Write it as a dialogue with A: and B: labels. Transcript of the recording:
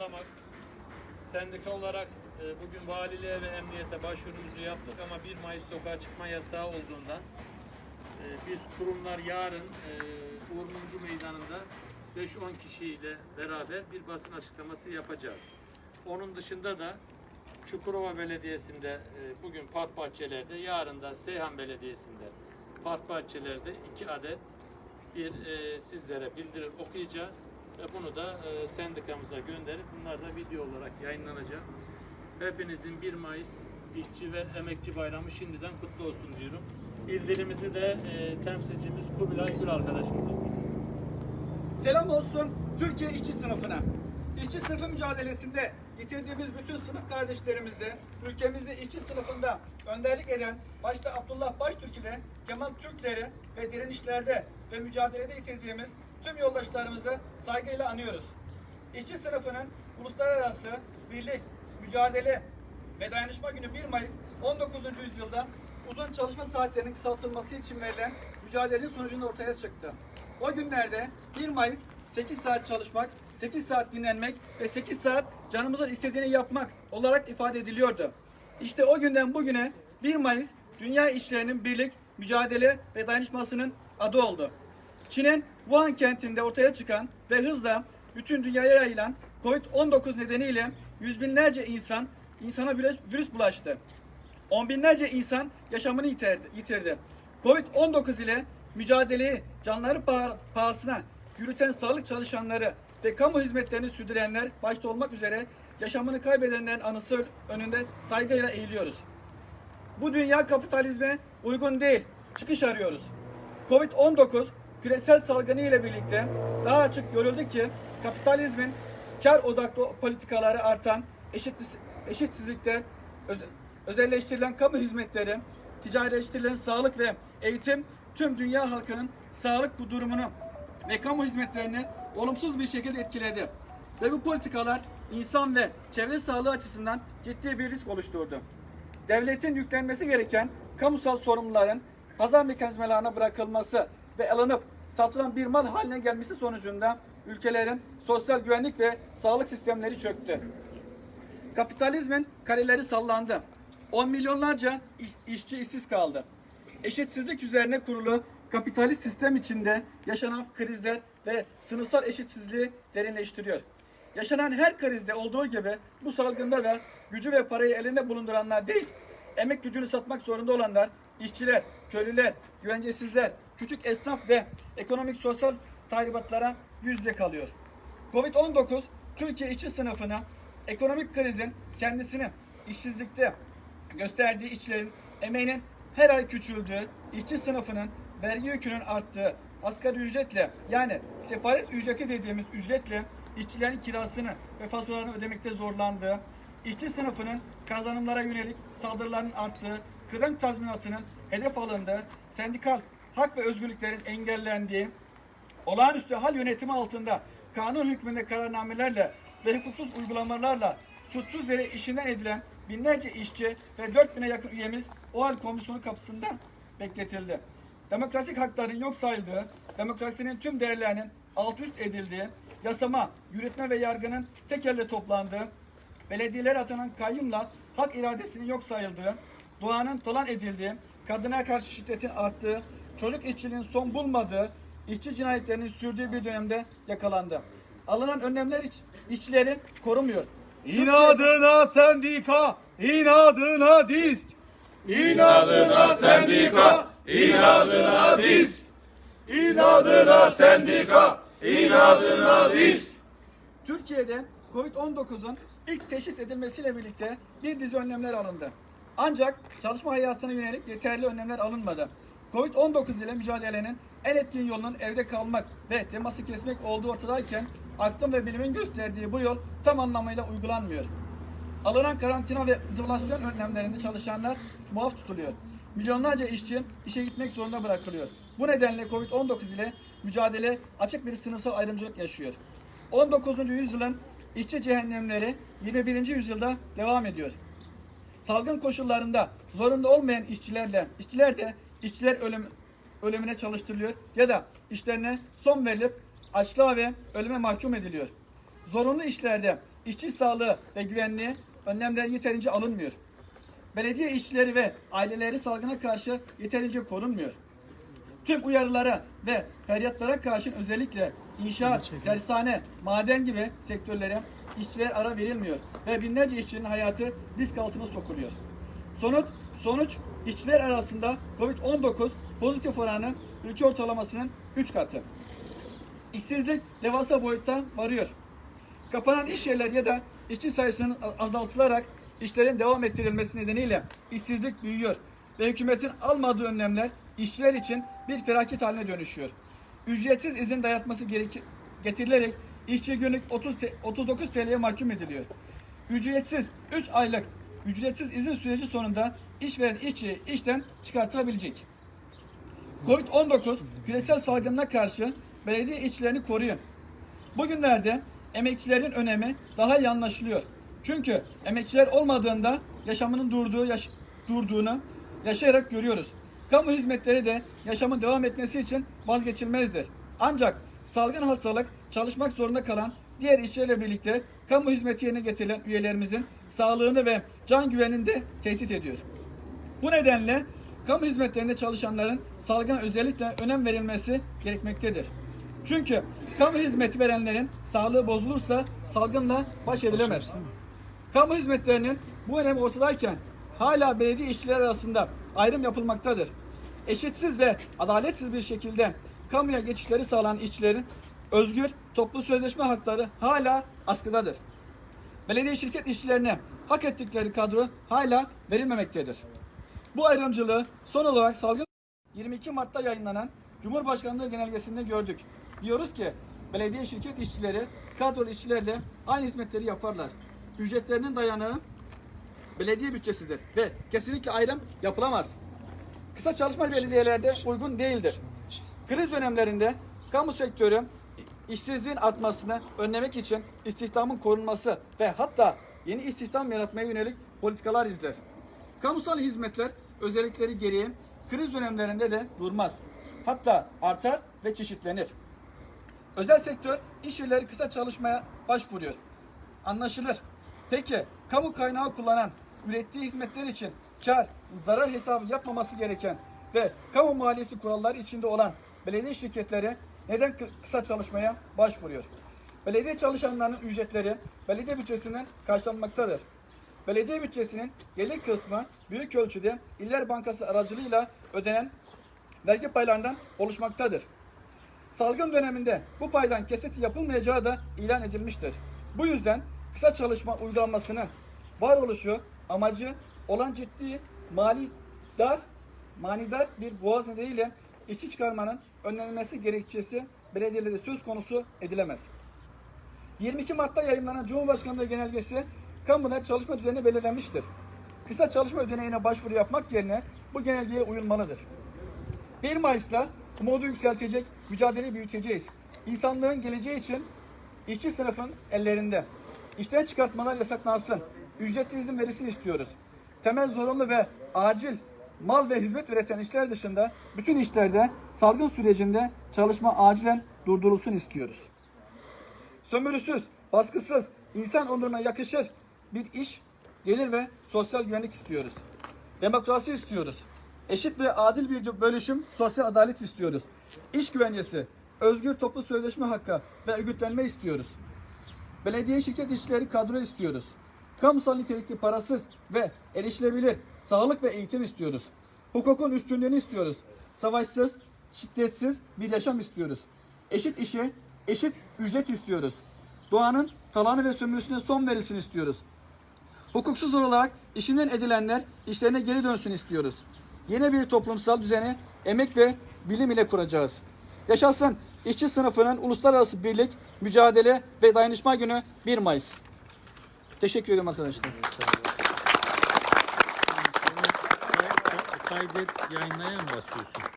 A: kutlamak. Sendika olarak e, bugün valiliğe ve emniyete başvurumuzu yaptık ama 1 Mayıs sokağa çıkma yasağı olduğundan e, biz kurumlar yarın e, Uğur Mumcu Meydanı'nda 5-10 kişiyle beraber bir basın açıklaması yapacağız. Onun dışında da Çukurova Belediyesi'nde bugün park bahçelerde, yarın da Seyhan Belediyesi'nde park bahçelerde iki adet bir sizlere bildirim okuyacağız ve bunu da e, sendikamıza gönderip bunlar da video olarak yayınlanacak. Hepinizin 1 Mayıs İşçi ve Emekçi Bayramı şimdiden kutlu olsun diyorum. Bildirimizi de e, temsilcimiz Kubilay Gül arkadaşımız okuyacak.
B: Selam olsun Türkiye işçi sınıfına. İşçi sınıfı mücadelesinde yitirdiğimiz bütün sınıf kardeşlerimize, ülkemizde işçi sınıfında önderlik eden başta Abdullah Baştürk ile Kemal Türkleri ve direnişlerde ve mücadelede yitirdiğimiz tüm yoldaşlarımızı saygıyla anıyoruz. İşçi sınıfının uluslararası birlik, mücadele ve dayanışma günü 1 Mayıs 19. yüzyılda uzun çalışma saatlerinin kısaltılması için verilen mücadelenin sonucunda ortaya çıktı. O günlerde 1 Mayıs 8 saat çalışmak, 8 saat dinlenmek ve 8 saat canımızın istediğini yapmak olarak ifade ediliyordu. İşte o günden bugüne 1 Mayıs dünya işlerinin birlik, mücadele ve dayanışmasının adı oldu. Çin'in Wuhan kentinde ortaya çıkan ve hızla bütün dünyaya yayılan Covid-19 nedeniyle yüz binlerce insan insana virüs, virüs bulaştı. On binlerce insan yaşamını yitirdi. yitirdi. Covid-19 ile mücadeleyi canları pah- pahasına yürüten sağlık çalışanları ve kamu hizmetlerini sürdürenler başta olmak üzere yaşamını kaybedenlerin anısı önünde saygıyla eğiliyoruz. Bu dünya kapitalizme uygun değil. Çıkış arıyoruz. Covid-19 küresel salgını ile birlikte daha açık görüldü ki kapitalizmin kar odaklı politikaları artan eşitsiz- eşitsizlikte öz- özelleştirilen kamu hizmetleri, ticarileştirilen sağlık ve eğitim tüm dünya halkının sağlık durumunu ve kamu hizmetlerini olumsuz bir şekilde etkiledi. Ve bu politikalar insan ve çevre sağlığı açısından ciddi bir risk oluşturdu devletin yüklenmesi gereken kamusal sorumluların pazar mekanizmalarına bırakılması ve alınıp satılan bir mal haline gelmesi sonucunda ülkelerin sosyal güvenlik ve sağlık sistemleri çöktü. Kapitalizmin kaleleri sallandı. On milyonlarca iş- işçi işsiz kaldı. Eşitsizlik üzerine kurulu kapitalist sistem içinde yaşanan krizler ve sınıfsal eşitsizliği derinleştiriyor. Yaşanan her krizde olduğu gibi bu salgında da gücü ve parayı elinde bulunduranlar değil, emek gücünü satmak zorunda olanlar, işçiler, köylüler, güvencesizler, küçük esnaf ve ekonomik sosyal tahribatlara yüz yüze kalıyor. Covid-19 Türkiye işçi sınıfına ekonomik krizin kendisini işsizlikte gösterdiği işçilerin emeğinin her ay küçüldüğü, işçi sınıfının vergi yükünün arttığı, asgari ücretle yani sefaret ücreti dediğimiz ücretle işçilerin kirasını ve faturalarını ödemekte zorlandığı, işçi sınıfının kazanımlara yönelik saldırıların arttığı, kıdem tazminatının hedef alındığı, sendikal hak ve özgürlüklerin engellendiği, olağanüstü hal yönetimi altında kanun hükmünde kararnamelerle ve hukuksuz uygulamalarla suçsuz yere işinden edilen binlerce işçi ve 4000'e yakın üyemiz o hal komisyonu kapısında bekletildi. Demokratik hakların yok sayıldığı, demokrasinin tüm değerlerinin alt üst edildiği, yasama, yürütme ve yargının tek elde toplandığı, belediyelere atanan kayyumla hak iradesinin yok sayıldığı, doğanın talan edildiği, kadına karşı şiddetin arttığı, çocuk işçiliğin son bulmadığı, işçi cinayetlerinin sürdüğü bir dönemde yakalandı. Alınan önlemler iç, işçileri korumuyor.
C: İnadına sendika, inadına disk. İnadına sendika, inadına disk. İnadına sendika, inadına disk.
B: Türkiye'de Covid-19'un ilk teşhis edilmesiyle birlikte bir dizi önlemler alındı. Ancak çalışma hayatına yönelik yeterli önlemler alınmadı. Covid-19 ile mücadelenin en etkin yolunun evde kalmak ve teması kesmek olduğu ortadayken aklın ve bilimin gösterdiği bu yol tam anlamıyla uygulanmıyor. Alınan karantina ve izolasyon önlemlerinde çalışanlar muaf tutuluyor. Milyonlarca işçi işe gitmek zorunda bırakılıyor. Bu nedenle Covid-19 ile mücadele açık bir sınıfsal ayrımcılık yaşıyor. 19. yüzyılın işçi cehennemleri 21. yüzyılda devam ediyor. Salgın koşullarında zorunda olmayan işçilerle işçiler de işçiler ölüm, ölümüne çalıştırılıyor ya da işlerine son verilip açlığa ve ölüme mahkum ediliyor. zorunlu işlerde işçi sağlığı ve güvenliği önlemler yeterince alınmıyor. Belediye işçileri ve aileleri salgına karşı yeterince korunmuyor. Tüm uyarılara ve feryatlara karşın özellikle inşaat, tersane, maden gibi sektörlere işçiler ara verilmiyor ve binlerce işçinin hayatı risk altına sokuluyor. Sonuç, sonuç işçiler arasında Covid-19 pozitif oranı ülke ortalamasının 3 katı. İşsizlik devasa boyutta varıyor. Kapanan iş yerleri ya da işçi sayısının azaltılarak işlerin devam ettirilmesi nedeniyle işsizlik büyüyor ve hükümetin almadığı önlemler işçiler için bir felaket haline dönüşüyor. Ücretsiz izin dayatması getirilerek işçi günlük 30 te- 39 TL'ye mahkum ediliyor. Ücretsiz 3 aylık ücretsiz izin süreci sonunda işveren işçiyi işten çıkartabilecek. Covid-19 küresel salgınına karşı belediye işçilerini koruyun. Bugünlerde emekçilerin önemi daha iyi anlaşılıyor. Çünkü emekçiler olmadığında yaşamının durduğu yaş- durduğunu yaşayarak görüyoruz. Kamu hizmetleri de yaşamın devam etmesi için vazgeçilmezdir. Ancak salgın hastalık çalışmak zorunda kalan diğer işçilerle birlikte kamu hizmeti yerine getirilen üyelerimizin sağlığını ve can güvenini de tehdit ediyor. Bu nedenle kamu hizmetlerinde çalışanların salgına özellikle önem verilmesi gerekmektedir. Çünkü kamu hizmeti verenlerin sağlığı bozulursa salgınla baş edilemez. Kamu hizmetlerinin bu önemi ortadayken hala belediye işçiler arasında ayrım yapılmaktadır. Eşitsiz ve adaletsiz bir şekilde kamuya geçişleri sağlanan işçilerin özgür toplu sözleşme hakları hala askıdadır. Belediye şirket işçilerine hak ettikleri kadro hala verilmemektedir. Bu ayrımcılığı son olarak salgın 22 Mart'ta yayınlanan Cumhurbaşkanlığı genelgesinde gördük. Diyoruz ki belediye şirket işçileri kadrolu işçilerle aynı hizmetleri yaparlar. Ücretlerinin dayanağı belediye bütçesidir ve kesinlikle ayrım yapılamaz. Kısa çalışma belediyelerde uygun değildir. Kriz dönemlerinde kamu sektörü işsizliğin artmasını önlemek için istihdamın korunması ve hatta yeni istihdam yaratmaya yönelik politikalar izler. Kamusal hizmetler özellikleri gereği kriz dönemlerinde de durmaz. Hatta artar ve çeşitlenir. Özel sektör iş yerleri kısa çalışmaya başvuruyor. Anlaşılır. Peki kamu kaynağı kullanan ürettiği hizmetler için kar, zarar hesabı yapmaması gereken ve kamu maliyesi kuralları içinde olan belediye şirketleri neden kı- kısa çalışmaya başvuruyor? Belediye çalışanlarının ücretleri belediye bütçesinden karşılanmaktadır. Belediye bütçesinin gelir kısmı büyük ölçüde İller Bankası aracılığıyla ödenen vergi paylarından oluşmaktadır. Salgın döneminde bu paydan kesinti yapılmayacağı da ilan edilmiştir. Bu yüzden kısa çalışma uygulamasının varoluşu amacı olan ciddi mali dar manidar bir boğaz nedeniyle işçi çıkarmanın önlenmesi gerekçesi belediyelerde söz konusu edilemez. 22 Mart'ta yayınlanan Cumhurbaşkanlığı genelgesi kamuda çalışma düzeni belirlenmiştir. Kısa çalışma ödeneğine başvuru yapmak yerine bu genelgeye uyulmalıdır. 1 Mayıs'la umudu yükseltecek, mücadeleyi büyüteceğiz. İnsanlığın geleceği için işçi sınıfın ellerinde. İşten çıkartmalar yasaklansın. Ücretli izin verilsin istiyoruz. Temel zorunlu ve acil mal ve hizmet üreten işler dışında bütün işlerde salgın sürecinde çalışma acilen durdurulsun istiyoruz. Sömürüsüz, baskısız, insan onuruna yakışır bir iş, gelir ve sosyal güvenlik istiyoruz. Demokrasi istiyoruz. Eşit ve adil bir bölüşüm, sosyal adalet istiyoruz. İş güvencesi, özgür toplu sözleşme hakkı ve örgütlenme istiyoruz. Belediye şirket işçileri kadro istiyoruz. Kamusal nitelikli parasız ve erişilebilir sağlık ve eğitim istiyoruz. Hukukun üstünlüğünü istiyoruz. Savaşsız, şiddetsiz bir yaşam istiyoruz. Eşit işe, eşit ücret istiyoruz. Doğanın talanı ve sömürüsüne son verilsin istiyoruz. Hukuksuz olarak işinden edilenler işlerine geri dönsün istiyoruz. Yeni bir toplumsal düzeni emek ve bilim ile kuracağız. Yaşasın işçi sınıfının uluslararası birlik, mücadele ve dayanışma günü 1 Mayıs. Teşekkür ederim arkadaşlar.
A: Kaydet yayınlaya mı basıyorsun?